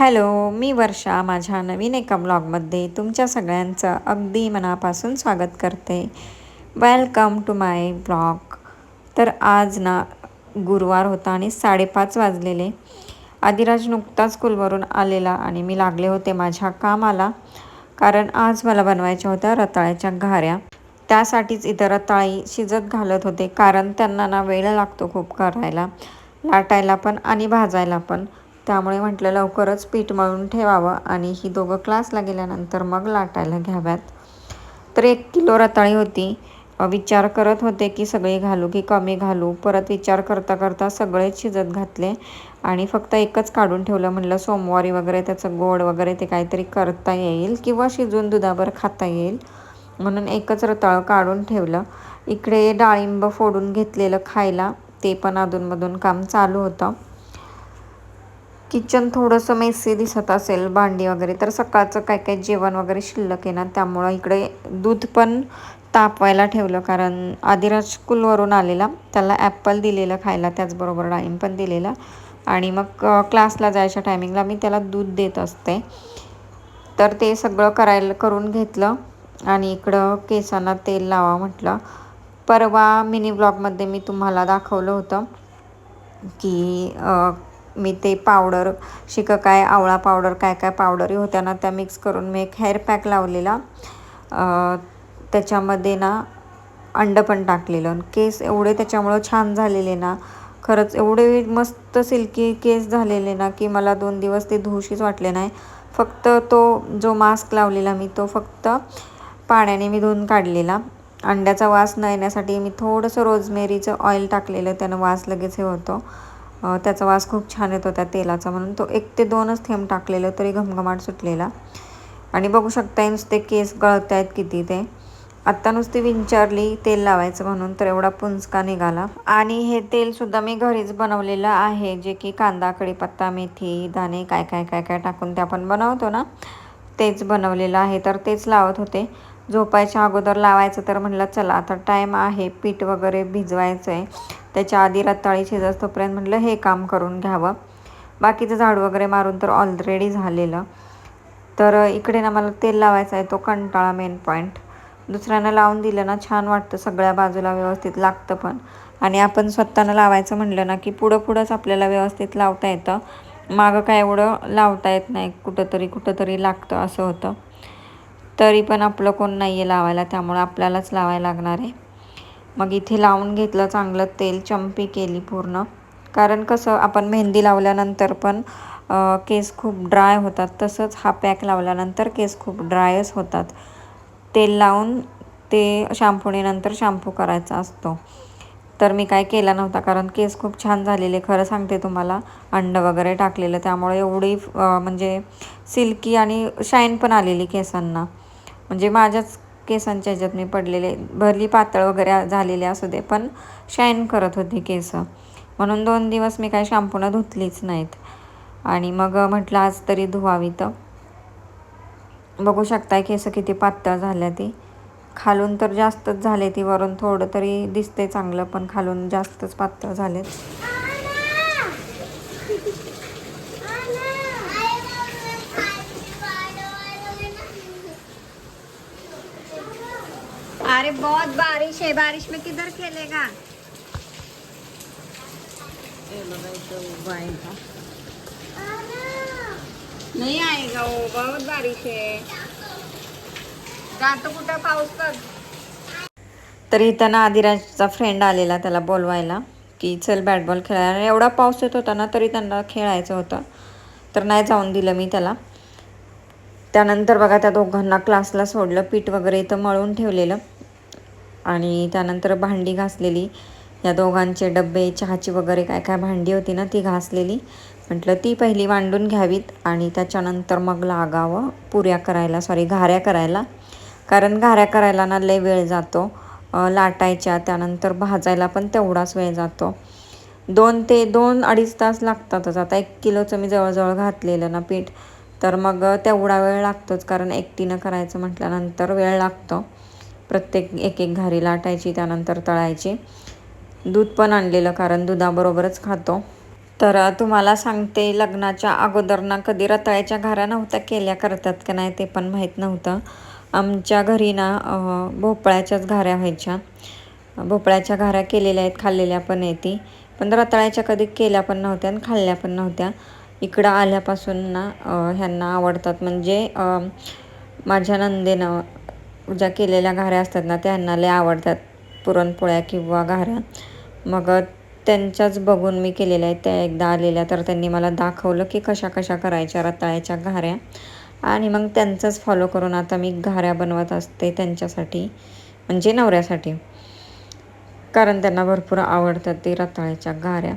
Hello मी वर्षा माझ्या नवीन एका ब्लॉगमध्ये तुमच्या सगळ्यांचं अगदी मनापासून स्वागत करते. वेलकम टू माय ब्लॉग तर आज ना गुरुवार होता आणि साडेपाच वाजलेले. आदिराज नुकताच स्कूलवरून आलेला आणि मी लागले होते माझ्या कामाला कारण आज मला बनवायच्या होत्या रताळ्याच्या घाऱ्या. त्यासाठीच इथं रताळी शिजत घालत होते कारण त्यांना ना वेळ लागतो खूप करायला लाटायला पण आणि भाजायला पण. त्यामुळे म्हटलं लवकरच पीठ मळून ठेवावं आणि ही दोघं क्लासला गेल्यानंतर मग लाटायला घ्याव्यात. तर एक किलो रताळी होती. विचार करत होते की सगळे घालू की कमी घालू. परत विचार करता करता सगळेच शिजत घातले आणि फक्त एकच काढून ठेवलं. म्हटलं सोमवारी वगैरे त्याचं गोड वगैरे ते काहीतरी करता येईल किंवा शिजून दुधावर खाता येईल. म्हणून एकच रताळं काढून ठेवलं. इकडे डाळिंब फोडून घेतलेलं खायला ते पण अधूनमधून काम चालू होतं. किचन थोडंसं मेसी दिसत असेल भांडी वगैरे. तर सकाळचं काय काय जेवण वगैरे शिल्लक आहे ना त्यामुळं इकडे दूध पण तापवायला ठेवलं. कारण आदिराज स्कूलवरून आलेला. त्याला ॲपल दिलेलं खायला त्याचबरोबर डाळिंब पण दिलेलं. आणि मग क्लासला जायच्या टायमिंगला मी त्याला दूध देत असते. तर ते सगळं करायला करून घेतलं. आणि इकडं केसांना तेल लावा म्हटलं. परवा मिनी ब्लॉगमध्ये मी तुम्हाला दाखवलं होतं की मी ते पावडर शिकं काय आवळा पावडर काय काय पावडरी होत्या ना त्या मिक्स करून मी एक हेअर पॅक लावलेला. त्याच्यामध्ये ना अंड पण टाकलेलं. केस एवढे त्याच्यामुळं छान झालेले ना. खरंच एवढे मस्त सिल्की केस झालेले ना की मला दोन दिवस ते धुशीच वाटले नाही. फक्त तो जो मास्क लावलेला मी तो फक्त पाण्याने मी धुवून काढलेला. अंड्याचा वास न येण्यासाठी मी थोडंसं रोजमेरीचं ऑइल टाकलेलं त्यानं वास लगेच हे होतो. त्याचा वास खूप छान येतो त्या तेलाचा म्हणून. तो एक ते दोनच थेंब टाकलेलं तरी घमघमाट सुटलेला. आणि बघू शकता नुसते केस गळत आहेत किती ते. आत्ता नुसती विंचारली तेल लावायचं म्हणून तर एवढा पुंचका निघाला. आणि हे तेलसुद्धा मी घरीच बनवलेलं आहे. जे की कांदा कढीपत्ता मेथी दाणे काय काय काय काय टाकून ते आपण बनवतो ना तेच बनवलेलं आहे. तर तेच लावत होते. झोपायच्या अगोदर लावायचं तर म्हटलं चला आता टाईम आहे पीठ वगैरे भिजवायचं आहे त्याच्या आधी रताळी शिजत म्हटलं हे काम करून घ्यावं. बाकीचं झाडू वगैरे मारून तर ऑलरेडी झालेलं. तर इकडे ना मला तेल लावायचं आहे तो कंटाळा मेन पॉईंट दुसऱ्यांना लावून दिलं ना छान वाटतं सगळ्या बाजूला व्यवस्थित लागतं पण. आणि आपण स्वतःनं लावायचं म्हटलं ना की पुढं पुढंच आपल्याला व्यवस्थित लावता येतं. मागं काय एवढं लावता येत नाही कुठंतरी कुठंतरी लागतं असं होतं. तरी पण आपलं कोण नाही आहे लावायला त्यामुळं आपल्यालाच लावायला लागणार आहे. मग इथे लावून घेतलं चांगलं तेल चंपी केली पूर्ण. कारण कसं आपण मेहंदी लावल्यानंतर पण केस खूप ड्राय होतात. तसंच हा पॅक लावल्यानंतर केस खूप ड्रायच होतात. तेल लावून ते शॅम्पूनेनंतर शॅम्पू करायचा असतो. तर मी काय केला नव्हता कारण केस खूप छान झालेले खरं सांगते तुम्हाला अंड वगैरे टाकलेलं. त्यामुळे एवढी म्हणजे सिल्की आणि शाईन पण आलेली केसांना. म्हणजे माझ्याच केसांच्या ह्याच्यात मी पडलेले भरली पातळ वगैरे झालेले असू दे पण शाईन करत होती केस. म्हणून दोन दिवस मी काय शॅम्पूनं धुतलीच नाहीत. आणि मग म्हटलं आज तरी धुवावी तर. बघू शकताय केस किती पातळ झाल्या ती. खालून तर जास्तच झाले ती वरून थोडं तरी दिसते चांगलं पण खालून जास्तच पातळ झालेत. अरे बहुत बारिश है बारिश में किधर खेलेगा? नहीं आएगा वो बहुत बारिश है। जातो कुठं पाऊस तर तर इथं ना आदिराजचा फ्रेंड आलेला त्याला बोलवायला की चल बॅट बॉल खेळायला एवढा पाऊस येत होता ना तरी त्यांना खेळायचं होतं. तर नाही जाऊन दिलं मी त्याला. त्यानंतर बघा त्या दोघांना क्लासला सोडलं पीठ वगैरे इथं मळून ठेवलेलं. आणि त्यानंतर भांडी घासलेली. या दोघांचे डबे चहाची वगैरे काय काय भांडी होती ना ती घासलेली. म्हटलं ती पहिली मांडून घ्यावीत आणि त्याच्यानंतर मग लागावं पुऱ्या करायला सॉरी घाऱ्या करायला. कारण घाऱ्या करायला ना लय वेळ जातो. लाटायच्या त्यानंतर भाजायला पण तेवढाच वेळ जातो. दोन ते दोन अडीच तास लागतातच. आता एक किलोचं मी जवळजवळ घातलेलं ना पीठ. तर मग तेवढा वेळ लागतोच. कारण एकटीनं करायचं म्हटल्यानंतर वेळ लागतो. प्रत्येक एक एक घारी लाटायची त्यानंतर तळायची. दूध पण आणलेलं कारण दुधाबरोबरच खातो. तर तुम्हाला सांगते लग्नाच्या अगोदर ना कधी रताळ्याच्या घाऱ्या नव्हत्या केल्या करतात का नाही ते पण माहीत नव्हतं. आमच्या घरी ना भोपळ्याच्याच घाऱ्या व्हायच्या. भोपळ्याच्या घाऱ्या केलेल्या आहेत खाल्लेल्या पण आहेत ती. पण रताळ्याच्या कधी केल्या पण नव्हत्या आणि खाल्ल्या पण नव्हत्या. इकडं आल्यापासून ना ह्यांना आवडतात. म्हणजे माझ्या नंदेनं ज्या केलेल्या घाऱ्या असतात ना त्यांना लय आवडतात. पुरणपोळ्या किंवा घाऱ्या. मग त्यांच्याच बघून मी केलेल्या आहेत. त्या एकदा आलेल्या तर त्यांनी मला दाखवलं की कशा कशा करायच्या रताळ्याच्या घाऱ्या. आणि मग त्यांचंच फॉलो करून आता मी घाऱ्या बनवत असते त्यांच्यासाठी म्हणजे नवऱ्यासाठी. कारण त्यांना भरपूर आवडतात ते रताळ्याच्या घाऱ्या.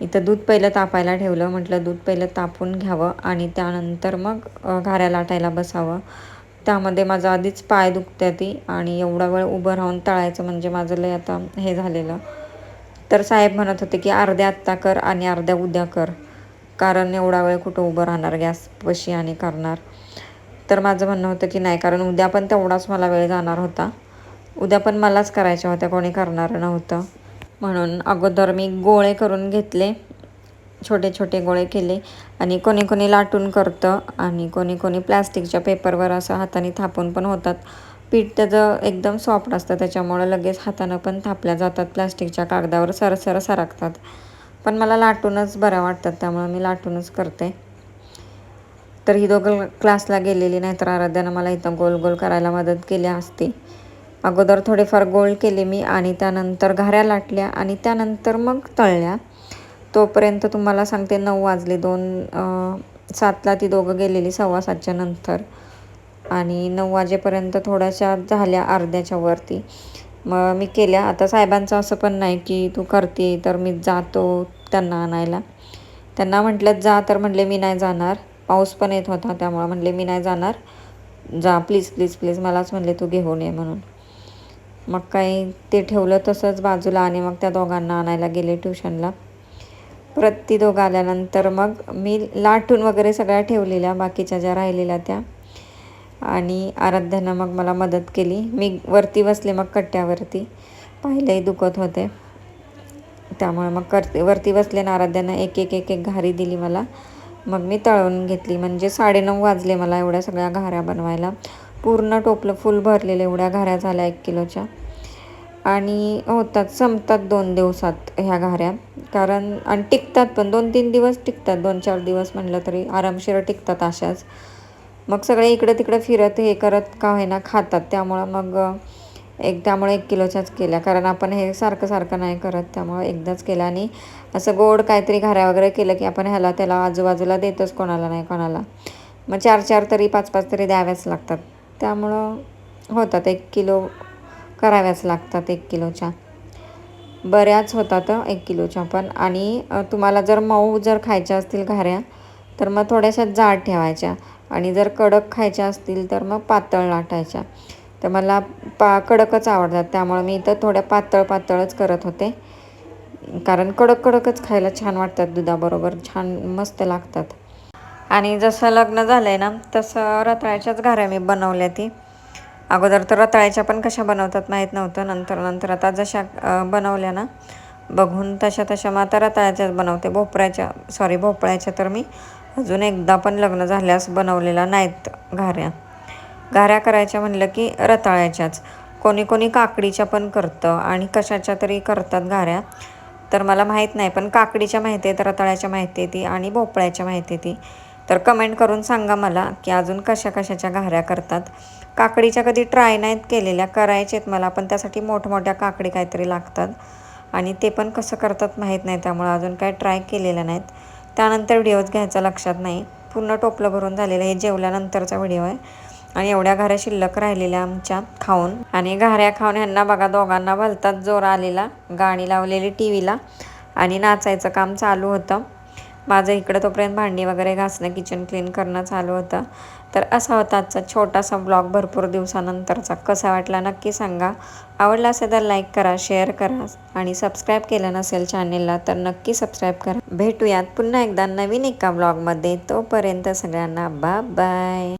इथं दूध पहिलं तापायला ठेवलं म्हटलं दूध पहिलं तापून घ्यावं आणि त्यानंतर मग घाऱ्या लाटायला बसावं. त्यामध्ये माझा आधीच पाय दुखते ती आणि एवढा वेळ उभं राहून तळायचं म्हणजे माझं लय आता हे झालेलं. तर साहेब म्हणत होते की अर्ध्या आत्ता कर आणि अर्ध्या उद्या कर. कारण एवढा वेळ कुठं उभं राहणार गॅसपाशी आणि करणार. तर माझं म्हणणं होतं की नाही कारण उद्या पण तेवढाच मला वेळ जाणार होता. उद्या पण मलाच करायच्या होत्या कोणी करणारं नव्हतं. म्हणून अगोदर मी गोळे करून घेतले छोटे छोटे गोळे केले आणि कोणी कोणी लाटून करतं आणि कोणी कोणी प्लॅस्टिकच्या पेपरवर असं हाताने थापून पण होतात. पीठ त्याचं एकदम सॉफ्ट असतं त्याच्यामुळं लगेच हातानं पण थापल्या जातात प्लॅस्टिकच्या कागदावर सरसर सरकतात. पण मला लाटूनच बऱ्या वाटतात त्यामुळं मी लाटूनच करते. तर ही दोघं क्लासला गेलेली नाही तर आराध्यानं मला इथं गोल गोल करायला मदत केली असती. अगोदर थोडेफार गोल केले मी आणि त्यानंतर घाऱ्या लाटल्या आणि त्यानंतर मग तळल्या. तोपर्यंत तुम्हाला सांगते नऊ वाजले दोन सातला ती दोघं गेलेली सव्वा सातच्या नंतर. आणि नऊ वाजेपर्यंत थोड्याशा झाल्या अर्ध्याच्या वरती. मग मी केल्या. आता साहेबांचं असं पण नाही की तू करते तर मी जातो त्यांना आणायला. त्यांना म्हटलं जा. तर म्हणले मी नाही जाणार. पाऊस पण येत होता त्यामुळं म्हणले मी नाही जाणार. जा प्लीज प्लीज प्लीज. मलाच म्हणले तू घेऊन ये म्हणून. मग काही ते ठेवलं तसंच बाजूला आणि मग त्या दोघांना आणायला गेले ट्युशनला. परत ती दोघं आल्यानंतर मग मी लाटून वगैरे सगळ्या ठेवलेल्या बाकीच्या ज्या राहिलेल्या त्या. आणि आराध्यानं मग मला मदत केली. मी वरती बसले मग कट्ट्यावरती. पाहिलंही दुखत होते. त्यामुळे मग करते वरती बसले ना आराध्यानं एक एक एक एक घारी दिली मला. मग मी तळून घेतली. म्हणजे साडेनऊ वाजले मला एवढ्या सगळ्या घाऱ्या बनवायला. पूर्ण टोपलं फुल भरलेलं एवढ्या घाऱ्या झाल्या एक किलोच्या. आणि होतात संपतात दोन दिवसात ह्या घाऱ्या. कारण आणि टिकतात पण दोन तीन दिवस टिकतात दोन चार दिवस म्हणलं तरी. आरामशीर टिकतात अशाच. मग सगळे इकडं तिकडं फिरत हे करत का होईना खातात. त्यामुळं मग एक त्यामुळे एक किलोच्याच केल्या. कारण आपण हे सारखं सारखं नाही करत त्यामुळं एकदाच केलं आणि असं गोड काहीतरी घाऱ्या वगैरे केलं की आपण ह्याला त्याला आजूबाजूला देतच कोणाला नाही कोणाला. मग चार चार तरी पाच पाच तरी द्याव्याच लागतात. त्यामुळं होतात एक किलो कराव्याच लागतात एक किलोच्या. बऱ्याच होतात एक किलोच्या पण. आणि तुम्हाला जर मऊ जर खायच्या असतील घाऱ्या तर मग थोड्याशा जाड ठेवायच्या. आणि जर कडक खायच्या असतील तर मग पातळ लाटायच्या. तर मला पा कडकच आवडतात. त्यामुळे मी इथं थोड्या पातळ पातळच करत होते. कारण कडक कडकच खायला छान वाटतात दुधाबरोबर. छान मस्त लागतात. आणि जसं लग्न झालं आहे ना तसं रताळ्याच्याच घाऱ्या मी बनवल्या ती. अगोदर तर रताळ्याच्या पण कशा बनवतात माहीत नव्हतं. नंतर नंतर आता जशा बनवल्या ना बघून तशा तशा मग आता रताळ्याच्याच बनवते. भोपळ्याच्या सॉरी भोपळ्याच्या तर मी अजून एकदा पण लग्न झाल्यास बनवलेला नाहीत घाऱ्या. घाऱ्या करायच्या म्हणलं की रताळ्याच्याच. कोणी कोणी काकडीच्या पण करतं आणि कशाच्या तरी करतात घाऱ्या. तर मला माहीत नाही पण काकडीच्या माहिती आहेत रताळ्याच्या माहिती आहे ती आणि भोपळ्याच्या माहिती आहे ती. तर कमेंट करून सांगा मला की अजून कशा कशाच्या घाऱ्या करतात. काकडीच्या कधी ट्राय नाहीत केलेल्या करायचे मला पण त्यासाठी मोठमोठ्या काकडी काहीतरी लागतात. आणि ते पण कसं करतात माहीत नाही त्यामुळं अजून काय ट्राय केलेल्या नाहीत. त्यानंतर व्हिडिओज घ्यायचा लक्षात नाही. पूर्ण टोपलं भरून झालेलं हे जेवल्यानंतरचा व्हिडिओ आहे. आणि एवढ्या घाऱ्या शिल्लक राहिलेल्या आमच्या खाऊन. आणि घाऱ्या खाऊन ह्यांना बघा दोघांना भलतात जोर आलेला. गाणी लावलेली टी व्हीला आणि नाचायचं काम चालू होतं. माझं इकडं तोपर्यंत भांडी वगैरे घासणं किचन क्लीन करणं चालू होतं. तर असा होता आजचा छोटासा ब्लॉग भरपूर दिवसानंतरचा. कसा वाटला नक्की सांगा. आवडला असेल तर लाईक करा शेअर करा आणि सबस्क्राईब केलं नसेल चॅनेलला तर नक्की सबस्क्राईब करा. भेटूयात पुन्हा एकदा नवीन एका ब्लॉगमध्ये तोपर्यंत सगळ्यांना बा बाय